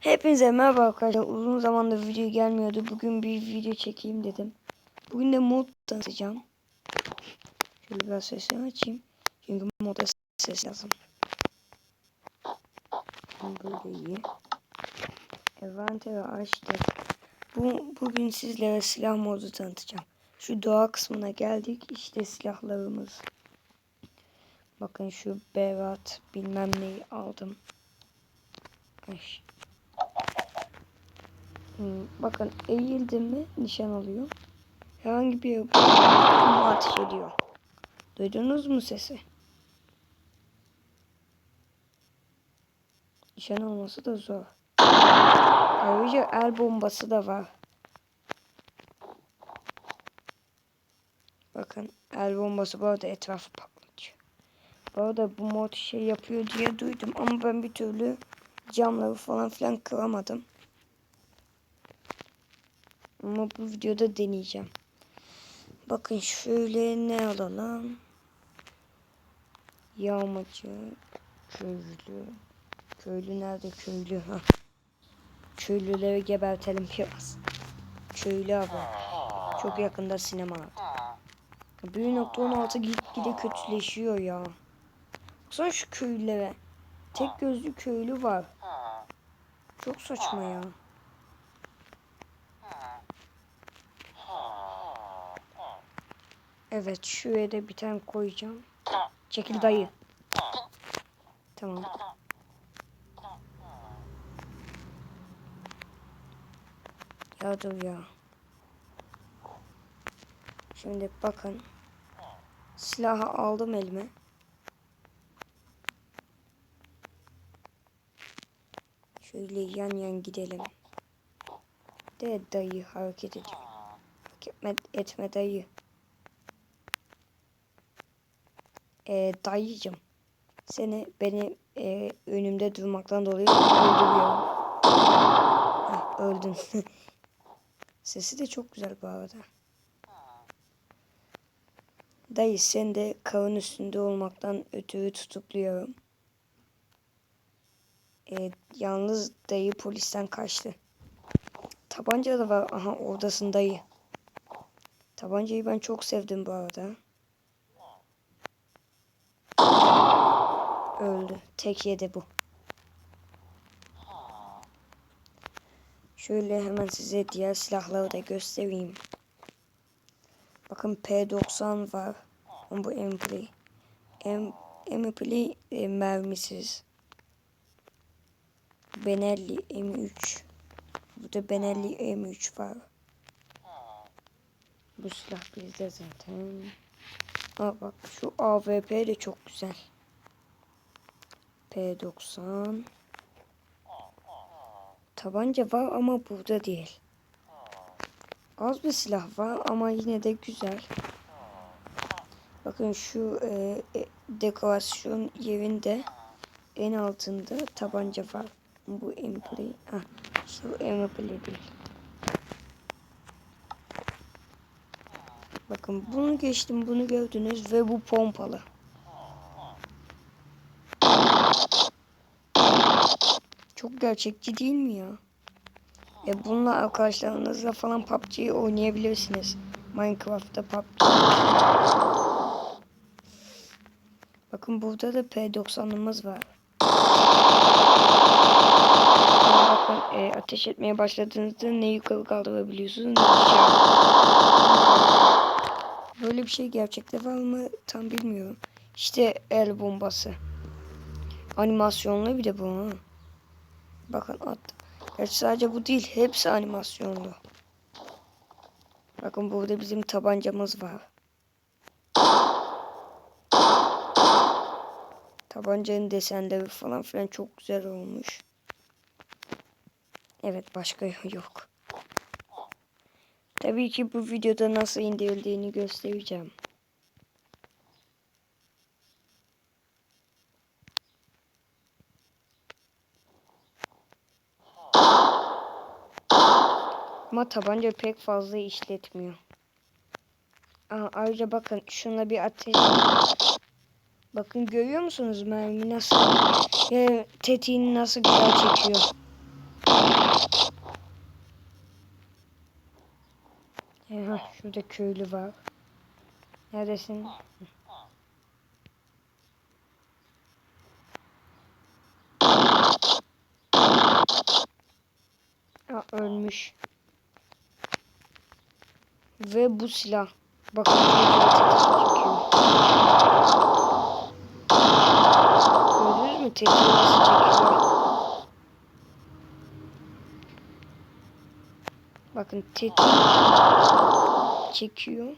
Hepinize merhaba arkadaşlar. Uzun zamandır video gelmiyordu. Bugün bir video çekeyim dedim. Bugün de mod tanıtacağım. Şöyle biraz sesini açayım. Çünkü moda ses lazım. Böyle iyi. Envanteri açtık. Bu, bugün sizlere silah modu tanıtacağım. Şu doğa kısmına geldik. İşte silahlarımız. Bakın şu berat bilmem neyi aldım. Ay. Hmm, bakın eğildim mi nişan alıyor. Herhangi bir ateş ediyor. Duydunuz mu sesi? Nişan alması da zor. Ayrıca el bombası da var. Bakın el bombası bu arada etrafı patlatıyor. Bu arada bu mod şey yapıyor diye duydum ama ben bir türlü camları falan filan kıramadım. Ama bu videoda deneyeceğim. Bakın şöyle ne alalım? Yağmacı, köylü. Köylü nerede köylü? Ha. Köylüleri gebertelim biraz. Köylü abi. Çok yakında sinema. 1.16 gitgide kötüleşiyor ya. Baksana şu köylülere. Tek gözlü köylü var. Çok saçma ya. Evet şuraya da bir tane koyacağım. Çekil dayı. Tamam. Ya dur ya. Şimdi bakın. Silahı aldım elime. Şöyle yan yan gidelim. De dayı hareket ediyor. Etme, etme dayı. Ee, dayıcım. Seni beni e, önümde durmaktan dolayı öldürüyorum. Heh, öldün. Sesi de çok güzel bu arada. Dayı sen de kavun üstünde olmaktan ötürü tutukluyorum. Ee, yalnız dayı polisten kaçtı. Tabanca da var. Aha oradasın dayı. Tabancayı ben çok sevdim bu arada. Öldü. Tek yedi bu. Şöyle hemen size diğer silahları da göstereyim. Bakın P90 var. Ama bu Empli. Em, Empli e, mermisiz. Benelli M3. Burada Benelli M3 var. Bu silah bizde zaten. Aa bak şu AWP de çok güzel. P90. Tabanca var ama burada değil. Az bir silah var ama yine de güzel. Bakın şu e, e, dekorasyon yerinde en altında tabanca var. Bu emplay. Ah, şu emplay değil. Bakın bunu geçtim bunu gördünüz ve bu pompalı. Gerçekçi değil mi ya? E bununla arkadaşlarınızla falan PUBG'yi oynayabilirsiniz. Minecraft'ta PUBG. Bakın burada da P90'ımız var. Bakın e, ateş etmeye başladığınızda ne yukarı kaldırabiliyorsunuz ne aşağı. Böyle bir şey gerçekte var mı tam bilmiyorum. İşte el bombası. Animasyonlu bir de bu. Ha. Bakın attım. Gerçi sadece bu değil. Hepsi animasyonlu. Bakın burada bizim tabancamız var. Tabancanın desenleri falan filan çok güzel olmuş. Evet başka yok. Tabii ki bu videoda nasıl indirildiğini göstereceğim. Ama tabanca pek fazla işletmiyor. Aa, ayrıca bakın şuna bir ateş. Bakın görüyor musunuz mermi nasıl? E, tetiğini nasıl güzel çekiyor. Aha, şurada köylü var. Neredesin? Aa, ölmüş. Ve bu silah. Bakın. Gördünüz mü tetiği nasıl çekiyor? Bakın tetiği çekiyor.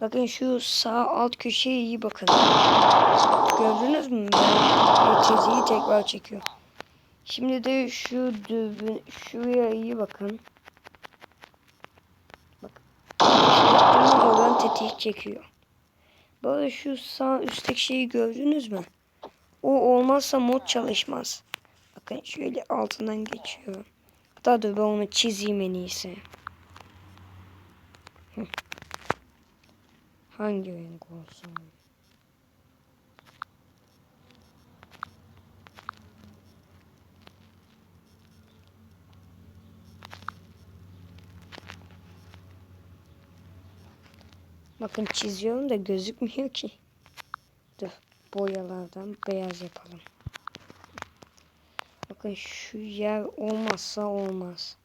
Bakın şu sağ alt köşeye iyi bakın. Gördünüz mü? Tetiği tekrar çekiyor. Şimdi de şu dübün şuraya iyi bakın. Bakın. Olan tetiği çekiyor. Böyle şu sağ üstteki şeyi gördünüz mü? O olmazsa mod çalışmaz. Bakın şöyle altından geçiyor. Hatta dur ben onu çizeyim en iyisi. Hangi renk olsun? Bakın çiziyorum da gözükmüyor ki. Dur boyalardan beyaz yapalım. Bakın şu yer olmazsa olmaz.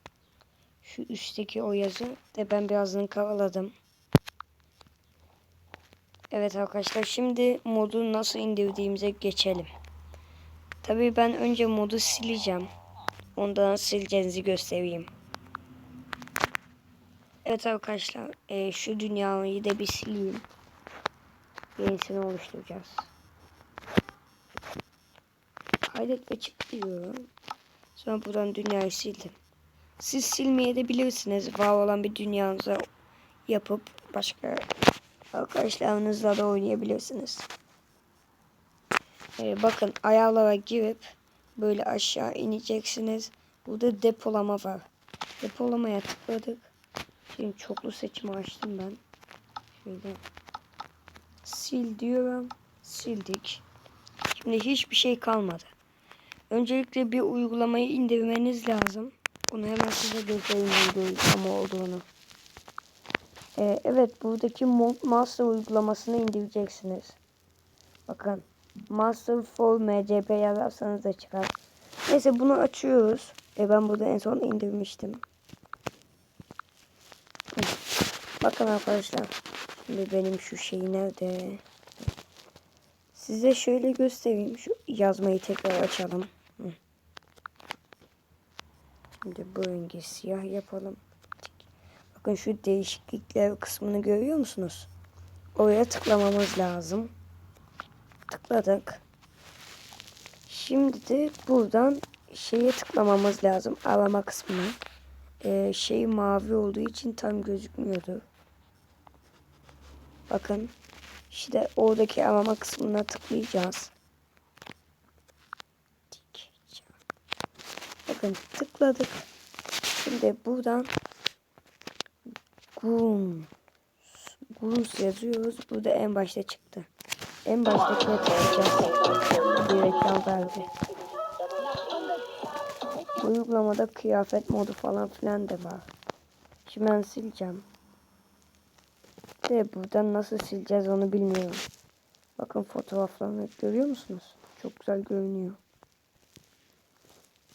Şu üstteki o yazı da ben birazını karaladım. Evet arkadaşlar şimdi modu nasıl indirdiğimize geçelim. Tabii ben önce modu sileceğim. Ondan sileceğinizi göstereyim. Evet arkadaşlar e, şu dünyayı da bir sileyim. Yenisini oluşturacağız. Kaydet ve çık diyorum. Sonra buradan dünyayı sildim. Siz silmeye de bilirsiniz. Var olan bir dünyanıza yapıp başka arkadaşlarınızla da oynayabilirsiniz. Ee, bakın ayarlara girip böyle aşağı ineceksiniz. Burada depolama var. Depolamaya tıkladık. Şimdi çoklu seçimi açtım ben. Şöyle sil diyorum. Sildik. Şimdi hiçbir şey kalmadı. Öncelikle bir uygulamayı indirmeniz lazım. Bunu hemen size göstereyim uygulama olduğunu. Ee, evet buradaki Master uygulamasını indireceksiniz. Bakın Master for MCP yazarsanız da çıkar. Neyse bunu açıyoruz. E, ben burada en son indirmiştim. Bakın arkadaşlar. Şimdi benim şu şey nerede? Size şöyle göstereyim. Şu yazmayı tekrar açalım. Şimdi bu rengi siyah yapalım. Bakın şu değişiklikler kısmını görüyor musunuz? Oraya tıklamamız lazım. Tıkladık. Şimdi de buradan şeye tıklamamız lazım. Arama kısmına. Ee, şey mavi olduğu için tam gözükmüyordu. Bakın. İşte oradaki arama kısmına tıklayacağız. Bakın tıkladık. Şimdi buradan Guns Guns yazıyoruz. Burada en başta çıktı. En baştakine tıklayacağız. Bir reklam verdi. Uygulamada kıyafet modu falan filan da var. Şimdi ben sileceğim. De buradan nasıl sileceğiz onu bilmiyorum. Bakın fotoğraflarını görüyor musunuz? Çok güzel görünüyor.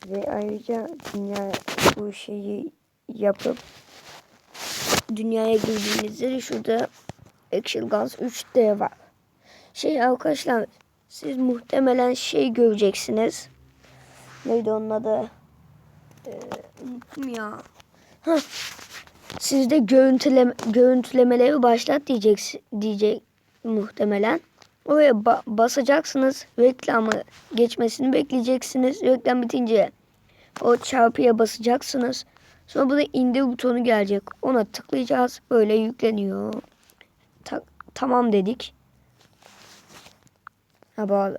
Ve ayrıca dünya bu şeyi yapıp dünyaya girdiğinizde de şurada Action Guns 3D var. Şey arkadaşlar siz muhtemelen şey göreceksiniz. Neydi onun adı? Ee, unuttum ya. Hah. Sizde görüntüleme, görüntülemeleri başlat diyecek, diyecek muhtemelen. Oraya ba basacaksınız. Reklamı geçmesini bekleyeceksiniz. Reklam bitince o çarpıya basacaksınız. Sonra burada indir butonu gelecek. Ona tıklayacağız. Böyle yükleniyor. Ta tamam dedik. Ha bu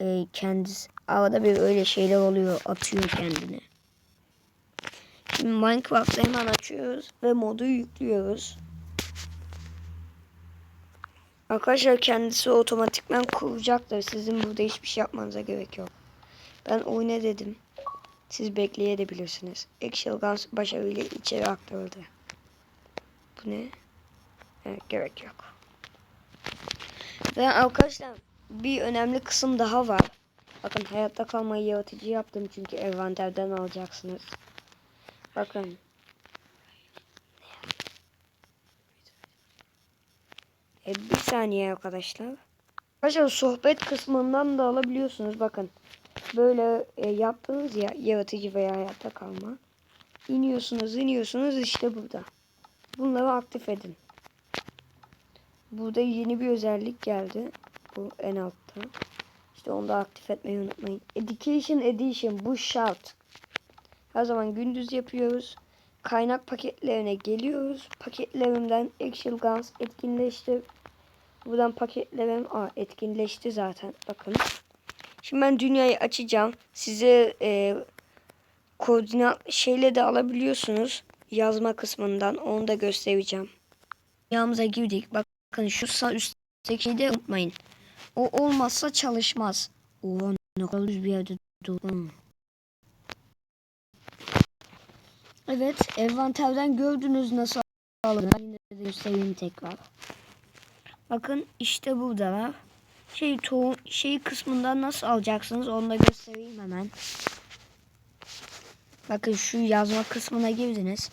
e, kendisi arada bir öyle şeyler oluyor. Atıyor kendini. Minecraft'ı hemen açıyoruz ve modu yüklüyoruz. Arkadaşlar kendisi otomatikman kuracaktır. Sizin burada hiçbir şey yapmanıza gerek yok. Ben oyna dedim. Siz bekleyebilirsiniz. Excel Guns başarıyla içeri aktarıldı. Bu ne? Evet, gerek yok. Ve arkadaşlar bir önemli kısım daha var. Bakın hayatta kalmayı yaratıcı yaptım çünkü envanterden alacaksınız. Bakın. E, bir saniye arkadaşlar. Arkadaşlar sohbet kısmından da alabiliyorsunuz. Bakın. Böyle e, yaptınız ya yaratıcı veya hayatta kalma. İniyorsunuz iniyorsunuz işte burada. Bunları aktif edin. Burada yeni bir özellik geldi. Bu en altta. İşte onu da aktif etmeyi unutmayın. Education Edition bu şart. Her zaman gündüz yapıyoruz. Kaynak paketlerine geliyoruz. Paketlerimden Actual Guns etkinleştir. Buradan paketlerim Aa, etkinleşti zaten. Bakın. Şimdi ben dünyayı açacağım. Size e, koordinat şeyle de alabiliyorsunuz. Yazma kısmından. Onu da göstereceğim. Dünyamıza girdik. Bakın şu sağ üstteki şeyi de unutmayın. O olmazsa çalışmaz. Oo ne kadar bir yerde durdum. Evet, envanterden gördünüz nasıl alınır. Yine de göstereyim tekrar. Bakın işte buradalar. Şey tohum şey kısmından nasıl alacaksınız onu da göstereyim hemen. Bakın şu yazma kısmına girdiniz.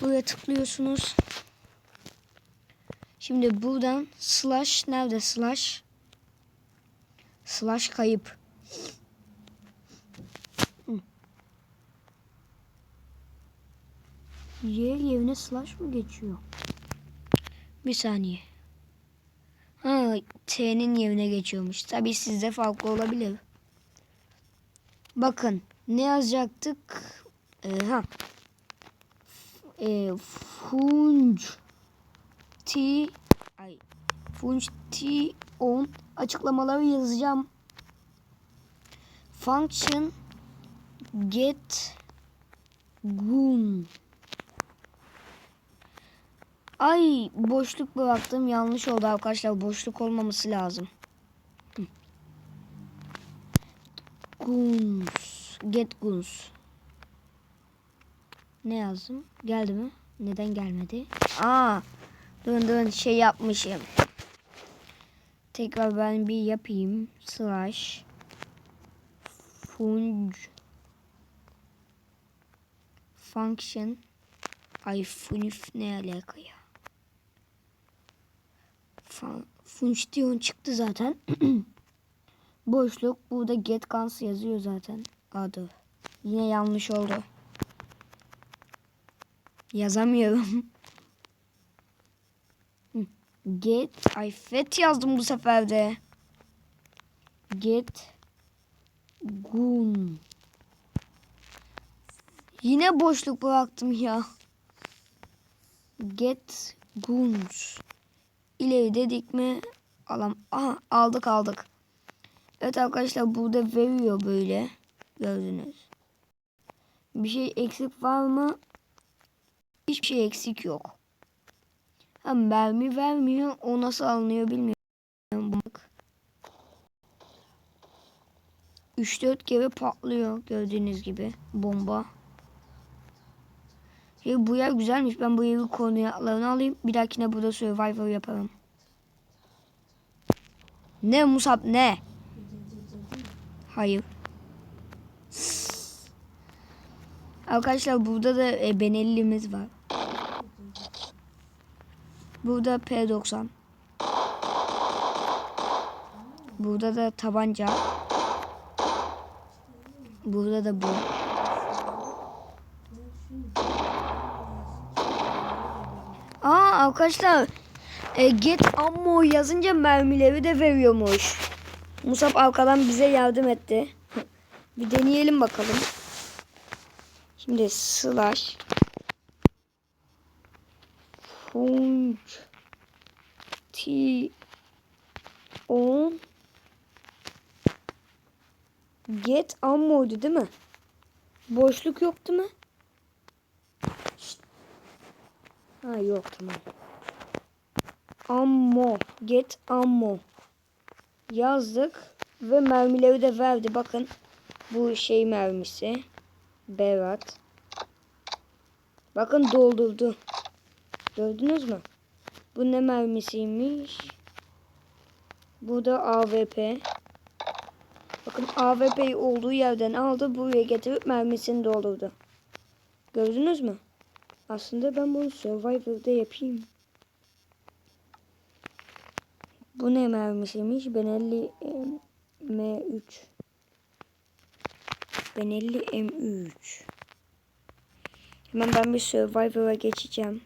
Buraya tıklıyorsunuz. Şimdi buradan slash nerede slash? Slash kayıp. Y yerine slash mı geçiyor? Bir saniye. Ha, T'nin yerine geçiyormuş. Tabii sizde farklı olabilir. Bakın ne yazacaktık? Ee, ha. E, func T ay func T on açıklamaları yazacağım. Function get gun Ay boşluk bıraktım. Yanlış oldu arkadaşlar. Boşluk olmaması lazım. Guns. Get guns. Ne yazdım? Geldi mi? Neden gelmedi? Aa, dön dön şey yapmışım. Tekrar ben bir yapayım. Slash func function ay funif ne alaka ya? Function çıktı zaten. Boşluk burada get guns yazıyor zaten adı. Yine yanlış oldu. Yazamıyorum. Get ay fet yazdım bu sefer de. Get gun. Yine boşluk bıraktım ya. Get guns. İleri dedik mi? Alam. Aha aldık aldık. Evet arkadaşlar burada veriyor böyle. Gördünüz. Bir şey eksik var mı? Hiçbir şey eksik yok. Ha mermi vermiyor. O nasıl alınıyor bilmiyorum. Bak. 3-4 kere patlıyor gördüğünüz gibi bomba. Şey, bu yer güzelmiş. Ben bu yeri koordinatlarını alayım. Bir dahakine burada survivor yaparım. Ne Musab ne? Hayır. Arkadaşlar burada da e, Benelli'miz var. Burada P90. Burada da tabanca. Burada da bu. Aa arkadaşlar e, get ammo yazınca mermileri de veriyormuş. Musab arkadan bize yardım etti. Bir deneyelim bakalım. Şimdi slash func t on get ammo'ydu değil mi? Boşluk yok değil mi? Ha yok tamam. Ammo Get ammo. Yazdık ve mermileri de verdi. Bakın bu şey mermisi. Berat. Bakın doldurdu. Gördünüz mü? Bu ne mermisiymiş? Bu da AWP. Bakın AWP'yi olduğu yerden aldı. Buraya getirip mermisini doldurdu. Gördünüz mü? Aslında ben bunu Survivor'da yapayım. Bu ne mermisiymiş? Benelli M3. Benelli M3. Hemen ben bir Survivor'a geçeceğim.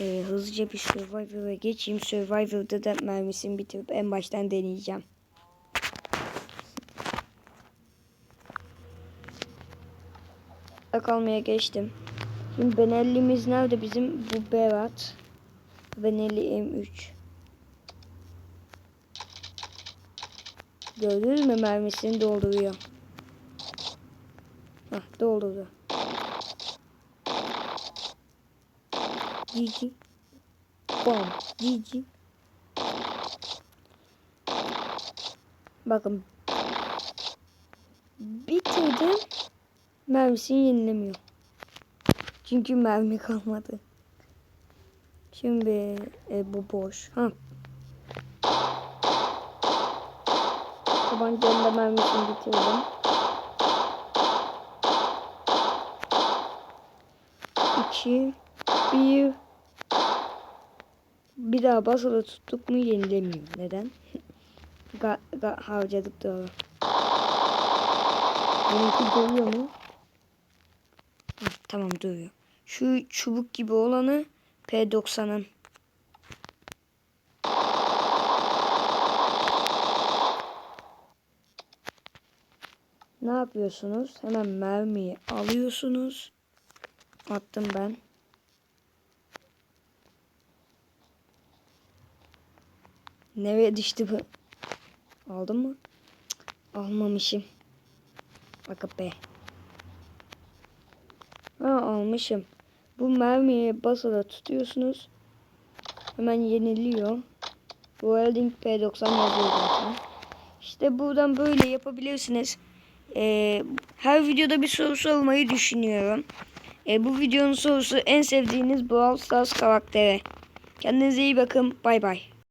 Ee, hızlıca bir Survivor'a geçeyim. Survivor'da da mermisini bitirip en baştan deneyeceğim. Kalmaya geçtim. Şimdi Benelli'miz nerede bizim? Bu Berat. Benelli M3. Gördünüz mü mermisini dolduruyor. Hah doldurdu. Cici. Bam. Cici. Bakın. Bitirdim. Mermisini yenilemiyor. Çünkü mermi kalmadı. Şimdi e, bu boş. Ha. Tabancanın da mermisini bitirdim. İki. Bir. Bir daha basılı tuttuk mu yenilemiyor. Neden? ga, ga, harcadık doğru. Benimki doluyor mu? Tamam duruyor. Şu çubuk gibi olanı P90'ın. Ne yapıyorsunuz? Hemen mermiyi alıyorsunuz. Attım ben. Nereye düştü bu? Aldın mı? Cık, almamışım. Bak be. Almışım. Bu mermiye basılı tutuyorsunuz. Hemen yeniliyor. Welding P90 yazıyor zaten. İşte buradan böyle yapabilirsiniz. Ee, her videoda bir soru sormayı düşünüyorum. Ee, bu videonun sorusu en sevdiğiniz Brawl Stars karakteri. Kendinize iyi bakın. Bay bay.